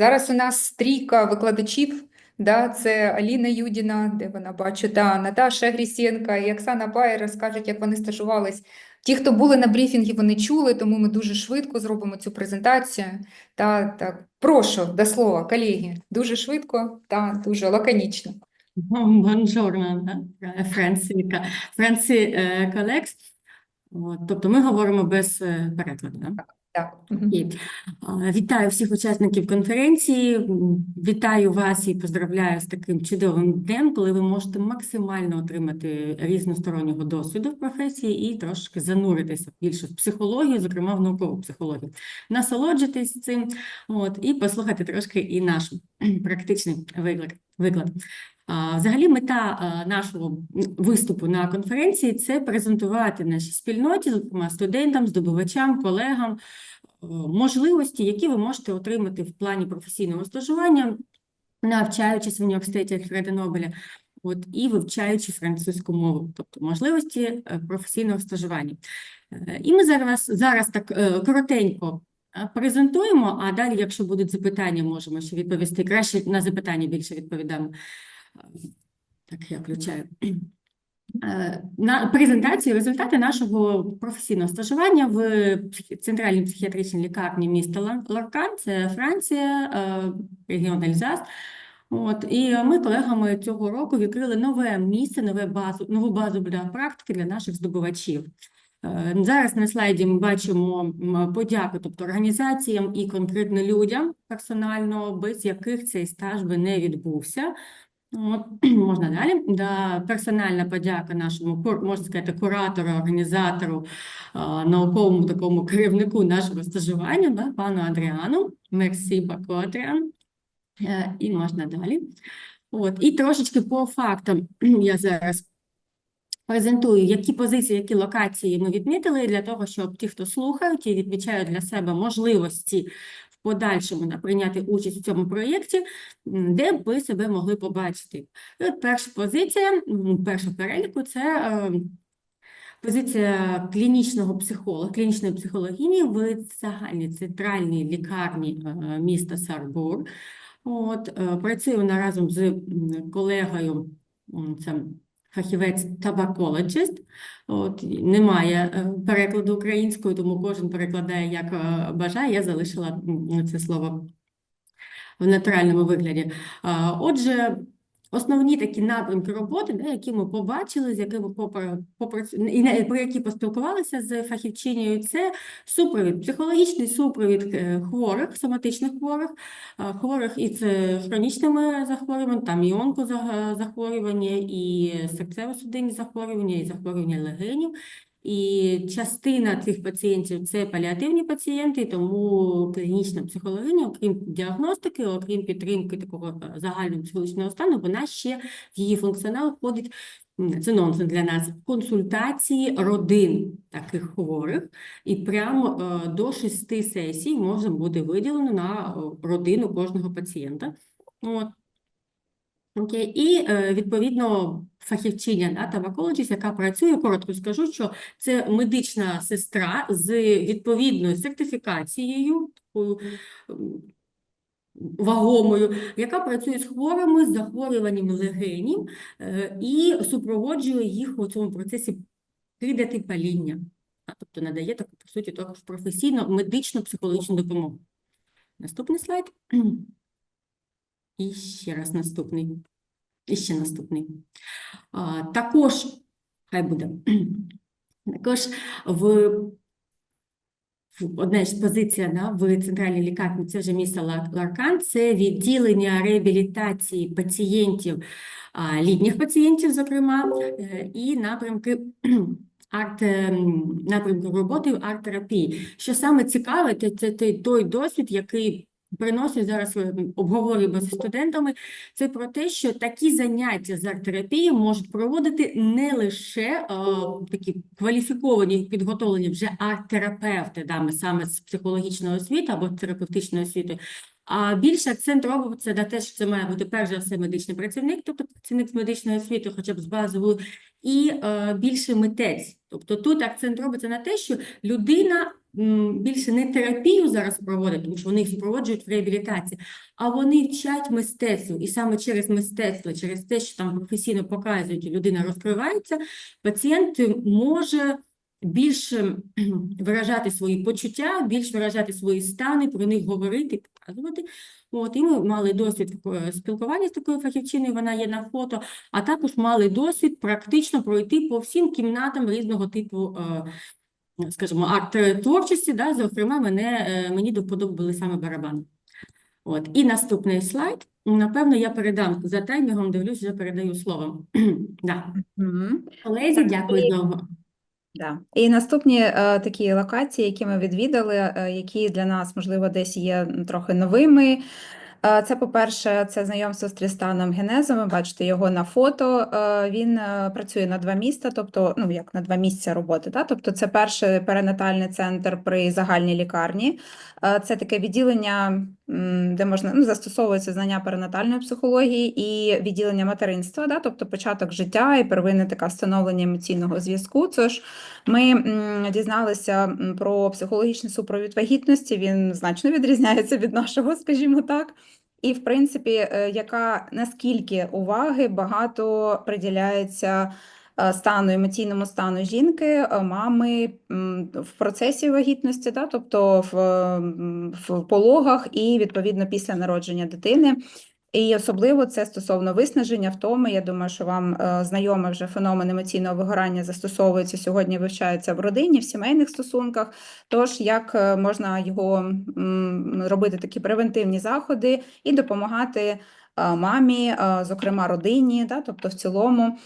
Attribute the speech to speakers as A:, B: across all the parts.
A: Зараз у нас трійка викладачів. Да, це Аліна Юдіна, де вона бачить, да, Наташа Грісєнка і Оксана Пай розкажуть, як вони стажувались. Ті, хто були на брифінгі, вони чули, тому ми дуже швидко зробимо цю презентацію. Та, так, прошу до слова, колеги, дуже швидко та дуже лаконічно.
B: Бонжорно, да? Франційка. Франці е, Колекс. Тобто ми говоримо без е, перекладу. Да?
A: Так.
B: Вітаю всіх учасників конференції. Вітаю вас і поздравляю з таким чудовим днем, коли ви можете максимально отримати різностороннього досвіду в професії і трошки зануритися більше в психологію, зокрема в наукову психологію. Насолоджитись цим от, і послухати трошки і наш практичний виклад. Виклад. Взагалі, мета нашого виступу на конференції це презентувати нашій спільноті, зокрема студентам, здобувачам, колегам, можливості, які ви можете отримати в плані професійного стажування, навчаючись в університеті Альфреда Нобеля, от, і вивчаючи французьку мову, тобто можливості е, професійного стажування. Е, І ми зараз, зараз так е, коротенько презентуємо, а далі, якщо будуть запитання, можемо ще відповісти. Краще на запитання більше відповідаємо. Е, Так, я включаю. Е, На презентацію результати нашого професійного стажування в центральній психіатричній лікарні міста Ларкан, це Франція, е, регіон Ельзас. От, і ми колегами цього року відкрили нове місце, нове базу, нову базу для практики для наших здобувачів. Е, Зараз на слайді ми бачимо подяку, тобто організаціям і конкретно людям персонально, без яких цей стаж би не відбувся. От, можна далі. Да, персональна подяка нашому, можна сказати, куратору, організатору, науковому такому керівнику нашого стажування, да, пану Адріану. Мерсі Бако, Адріан. Е, І можна далі. От, і трошечки по фактам я зараз презентую, які позиції, які локації ми відмітили для того, щоб ті, хто слухають і відмічають для себе можливості в подальшому прийняти участь у цьому проєкті, де б ви себе могли побачити. І от перша позиція, перша переліку це е, позиція клінічного психолога, клінічної психологині в загальній центральній лікарні е, міста Сарбур. От, е, працює вона разом з колегою, це фахівець табакологіст. От, немає е, перекладу українською, тому кожен перекладає як е, бажає. Я залишила це слово в натуральному вигляді. Отже, основні такі напрямки роботи, да, які ми побачили, з якими попра- попрацю- і про які поспілкувалися з фахівчинею, це супровід, психологічний супровід е, хворих, соматичних хворих, хворих із е, хронічними захворюваннями, там і онкозахворювання, і серцево-судинні захворювання, і захворювання легенів. І частина цих пацієнтів це паліативні пацієнти, тому клінічна психологиня, окрім діагностики, окрім підтримки такого е, загального психологічного стану, вона ще в її функціонал входить, це нонсенс для нас, консультації родин таких хворих, і прямо е, до шести сесій може бути виділено на е, родину кожного пацієнта. От. Окей, і відповідно фахівчиня да, табакологіст, яка працює, коротко скажу, що це медична сестра з відповідною сертифікацією, такою вагомою, яка працює з хворими з захворюванням легенів е, і супроводжує їх у цьому процесі кидати паління. Тобто надає таку, по суті, також професійну медичну психологічну допомогу. Наступний слайд. І ще раз наступний. І ще наступний. Також, хай буде, також в, одна ж позиція да, в центральній лікарні, це вже місто Ларкан, це відділення реабілітації пацієнтів, літніх пацієнтів, зокрема, е, і напрямки арт, ем, напрямку роботи арт-терапії. Що саме цікаве, це, той досвід, який приносить зараз е, обговорюємо зі студентами, це про те, що такі заняття з арт-терапії можуть проводити не лише е, такі кваліфіковані, підготовлені вже арт-терапевти, да, саме з психологічної освіти або терапевтичної освіти, а більше акцент робиться на те, що це має бути перш за все медичний працівник, тобто працівник з медичної освіти, хоча б з базовою, і е, більше митець. Тобто тут акцент робиться на те, що людина більше не терапію зараз проводять, тому що вони їх супроводжують в реабілітації, а вони вчать мистецтву. І саме через мистецтво, через те, що там професійно показують, і людина розкривається, пацієнт може більше виражати свої почуття, більш виражати свої стани, про них говорити, показувати. От, і ми мали досвід е, спілкування з такою фахівчиною, вона є на фото, а також мали досвід практично пройти по всім кімнатам різного типу, скажімо, арт-творчості, да, зокрема, мене, е, мені до вподоби були саме барабани. От. І наступний слайд. Напевно, я передам за таймінгом, дивлюсь, вже передаю слово. Да.
C: Мгм.
B: Колезі, дякую знову.
C: Да. І наступні е, такі локації, які ми відвідали, е, які для нас, можливо, десь є трохи новими. Е, Це, по-перше, це знайомство з Трістаном Генезом. Ви бачите його на фото. Е, Він е, працює на два міста, тобто, ну як на два місця роботи. Да? Тобто, це перший перинатальний центр при загальній лікарні. Це таке відділення, де можна ну, застосовуються знання перинатальної психології і відділення материнства, да? тобто початок життя і первинне таке встановлення емоційного зв'язку. Це ж ми дізналися про психологічний супровід вагітності. Він значно відрізняється від нашого, скажімо так. І, в принципі, е, яка наскільки уваги багато приділяється стану, емоційному стану жінки, е, мами в процесі вагітності, да, тобто в, в пологах і відповідно після народження дитини. І особливо це стосовно виснаження, втоми. Я думаю, що вам е, знайомий вже феномен емоційного вигорання застосовується сьогодні, вивчається в родині, в сімейних стосунках. Тож як е, можна його робити такі превентивні заходи і допомагати е, мамі, е, зокрема родині, да, тобто в цілому.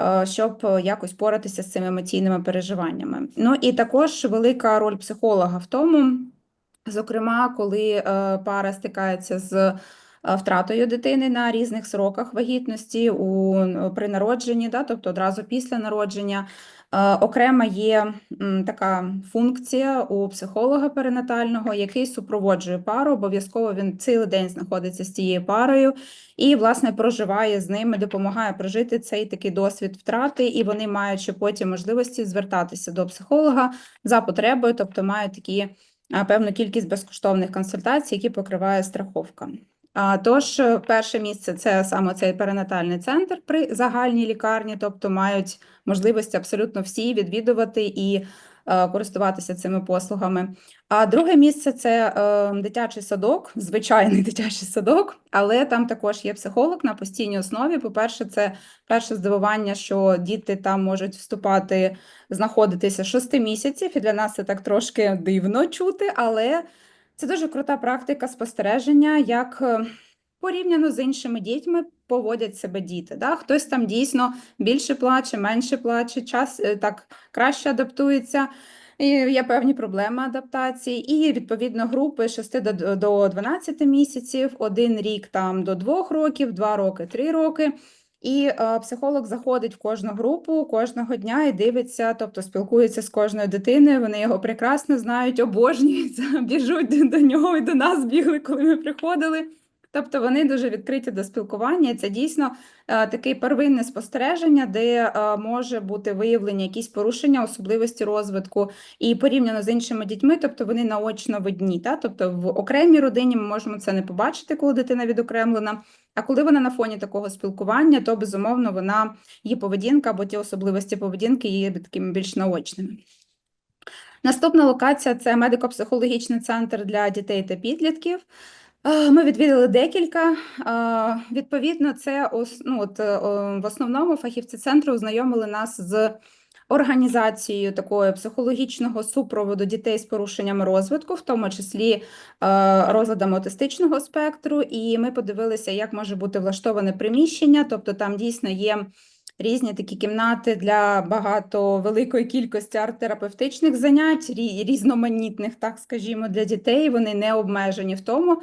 C: Е, Щоб е, якось поратися з цими емоційними переживаннями. Ну і також велика роль психолога в тому, зокрема, коли е, пара стикається з втратою дитини на різних сроках вагітності у, при народженні, да, тобто одразу після народження. Е, Окрема є така функція у психолога перинатального, який супроводжує пару. Обов'язково він цілий день знаходиться з цією парою і, власне, проживає з ними, допомагає прожити цей такий досвід втрати, і вони мають ще потім можливості звертатися до психолога за потребою, тобто мають такі певну кількість безкоштовних консультацій, які покриває страховка. Тож, е, перше місце це саме цей перинатальний центр при загальній лікарні, тобто мають можливість абсолютно всі відвідувати і е, користуватися цими послугами. А друге місце це е, дитячий садок, звичайний дитячий садок, але там також є психолог на постійній основі. По-перше, це перше здивування, що діти там можуть вступати, знаходитися 6 місяців, і для нас це так трошки дивно чути, але це дуже крута практика спостереження, як е, порівняно з іншими дітьми поводять себе діти. Да? Хтось там дійсно більше плаче, менше плаче, час е, так краще адаптується. І є певні проблеми адаптації, і відповідно групи 6 до, до 12 місяців, один рік там до 2 років, 2 роки, 3 роки. І е, психолог заходить в кожну групу кожного дня і дивиться, тобто спілкується з кожною дитиною. Вони його прекрасно знають, обожнюються, біжуть до нього і до нас бігли, коли ми приходили. Тобто вони дуже відкриті до спілкування. Це дійсно е, таке первинне спостереження, де е, може бути виявлені якісь порушення, особливості розвитку, і порівняно з іншими дітьми, тобто вони наочно видні. Та? Тобто в окремій родині ми можемо це не побачити, коли дитина відокремлена. А коли вона на фоні такого спілкування, то безумовно вона її поведінка або ті особливості поведінки є такими більш наочними. Наступна локація це медико-психологічний центр для дітей та підлітків. Е, Ми відвідали декілька. Е, Відповідно, це ну, от, е, в основному фахівці центру ознайомили нас з організацією такого психологічного супроводу дітей з порушеннями розвитку, в тому числі розладами аутистичного спектру. І ми подивилися, як може бути влаштоване приміщення. Тобто там дійсно є різні такі кімнати для багато великої кількості арт-терапевтичних занять, рі- різноманітних, так скажімо, для дітей. Вони не обмежені в тому,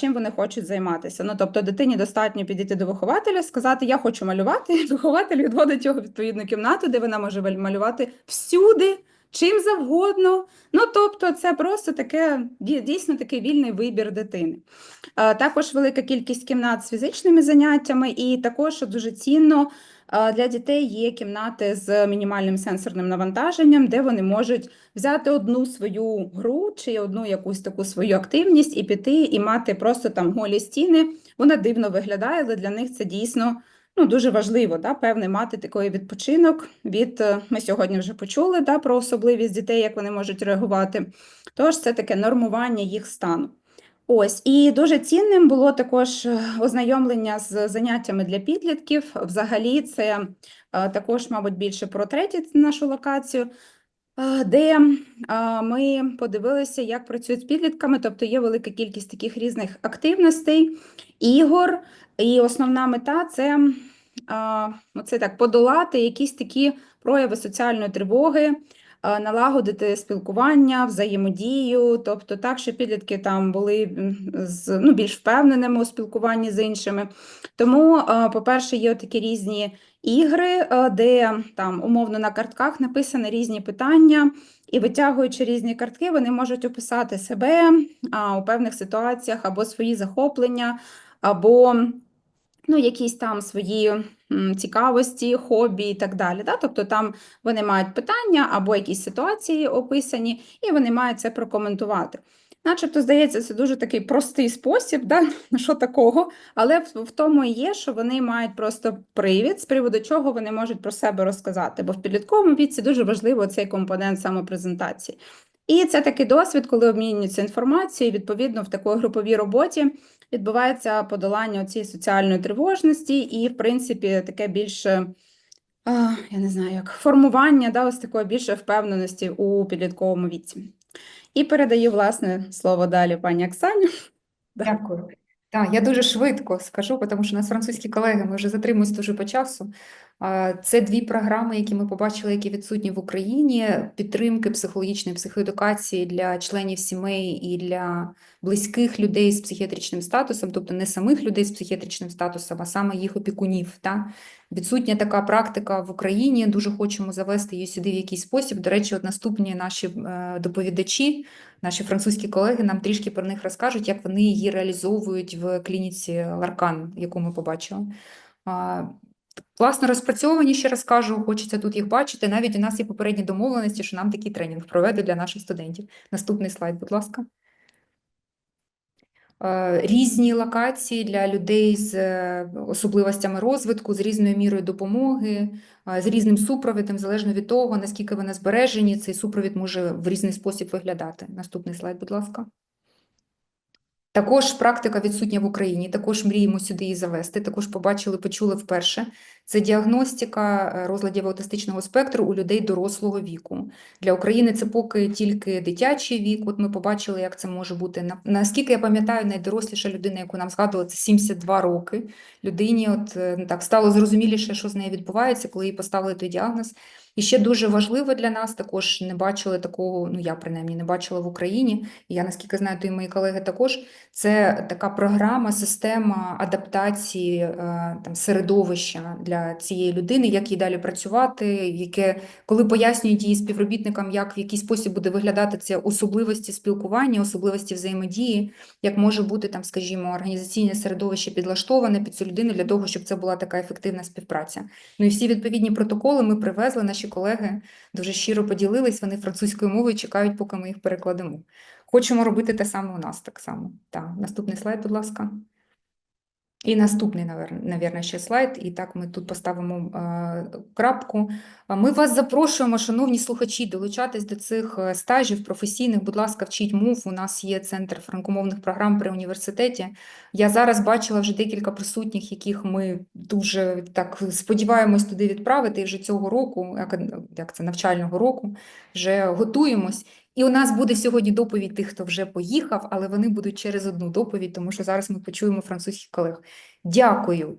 C: чим вони хочуть займатися. Ну, тобто дитині достатньо підійти до вихователя, сказати, я хочу малювати. Вихователь відводить його відповідну кімнату, де вона може малювати всюди, чим завгодно. Ну, тобто, це просто таке дійсно такий вільний вибір дитини. Також велика кількість кімнат з фізичними заняттями, і також дуже цінно. Для дітей є кімнати з мінімальним сенсорним навантаженням, де вони можуть взяти одну свою гру чи одну якусь таку свою активність і піти і мати просто там голі стіни. Вона дивно виглядає, але для них це дійсно ну, дуже важливо, да, певний мати такий відпочинок від е, ми сьогодні вже почули да, про особливість дітей, як вони можуть реагувати. Тож це таке нормування їх стану. Ось і дуже цінним було також е, ознайомлення з заняттями для підлітків. Взагалі, це е, також, мабуть, більше про третю нашу локацію, е, де ми подивилися, як працюють з підлітками. Тобто є велика кількість таких різних активностей, ігор, і основна мета це, оце так подолати якісь такі прояви соціальної тривоги налагодити спілкування, взаємодію, тобто так, щоб підлітки там були з, ну, більш впевненими у спілкуванні з іншими. Тому, е, по-перше, є такі різні ігри, е, де там умовно на картках написані різні питання, і витягуючи різні картки, вони можуть описати себе у певних ситуаціях або свої захоплення, або ну, якісь там свої цікавості, хобі і так далі. Да? Тобто там вони мають питання або якісь ситуації описані, і вони мають це прокоментувати. Начебто, здається, це дуже такий простий спосіб, да? що такого, але в, тому і є, що вони мають просто привід, з приводу чого вони можуть про себе розказати, бо в підлітковому віці дуже важливо цей компонент самопрезентації. І це такий досвід, коли обмінюються інформацією, відповідно, в такій груповій роботі відбувається подолання цієї соціальної тривожності і, в принципі, таке більше, я не знаю, як формування да, ось такої більше впевненості у підлітковому віці. І передаю, власне, слово далі пані Оксані.
A: Дякую. Так, я дуже швидко скажу, тому що у нас французькі колеги, ми вже затримуємося дуже по часу. Це дві програми, які ми побачили, які відсутні в Україні, підтримки психологічної психоедукації для членів сімей і для близьких людей з психіатричним статусом, тобто не самих людей з психіатричним статусом, а саме їх опікунів. Та? Відсутня така практика в Україні, дуже хочемо завести її сюди в якийсь спосіб. До речі, от наступні наші е, доповідачі, наші французькі колеги нам трішки про них розкажуть, як вони її реалізовують в клініці Ларкан, яку ми побачили. Класно розпрацьовані, ще раз кажу, хочеться тут їх бачити. Навіть у нас є попередні домовленості, що нам такий тренінг проведе для наших студентів. Наступний слайд, будь ласка. Е, Різні локації для людей з е, особливостями розвитку, з різною мірою допомоги, е, з різним супровідом, залежно від того, наскільки вони збережені, цей супровід може в різний спосіб виглядати. Наступний слайд, будь ласка. Також практика відсутня в Україні, також мріємо сюди її завести, також побачили, почули вперше. Це діагностика е, розладів аутистичного спектру у людей дорослого віку. Для України це поки тільки дитячий вік. От ми побачили, як це може бути. На- Наскільки я пам'ятаю, найдоросліша людина, яку нам згадували, це 72 роки. Людині от е, ну, так стало зрозуміліше, що з нею відбувається, коли їй поставили той діагноз. І ще дуже важливо для нас, також не бачили такого, ну я принаймні не бачила в Україні, і я наскільки знаю, то і мої колеги також. Це така програма, система адаптації е, там середовища для цієї людини, як їй далі працювати, яке коли пояснюють її співробітникам, як в який спосіб буде виглядати це особливості спілкування, особливості взаємодії, як може бути там, скажімо, організаційне середовище підлаштоване під цю людину для того, щоб це була така ефективна співпраця. Ну і всі відповідні протоколи ми привезли. Наші колеги дуже щиро поділились. Вони французькою мовою чекають, поки ми їх перекладемо. Хочемо робити те саме у нас так само. Так, наступний слайд, будь ласка. І наступний, навірно, ще слайд, і так ми тут поставимо е, крапку. Ми вас запрошуємо, шановні слухачі, долучатись до цих е, стажів професійних. Будь ласка, вчіть мов. У нас є центр франкомовних програм при університеті. Я зараз бачила вже декілька присутніх, яких ми дуже так сподіваємось туди відправити. І вже цього року, як це навчального року, вже готуємось. І у нас буде сьогодні доповідь тих, хто вже поїхав, але вони будуть через одну доповідь, тому що зараз ми почуємо французьких колег. Дякую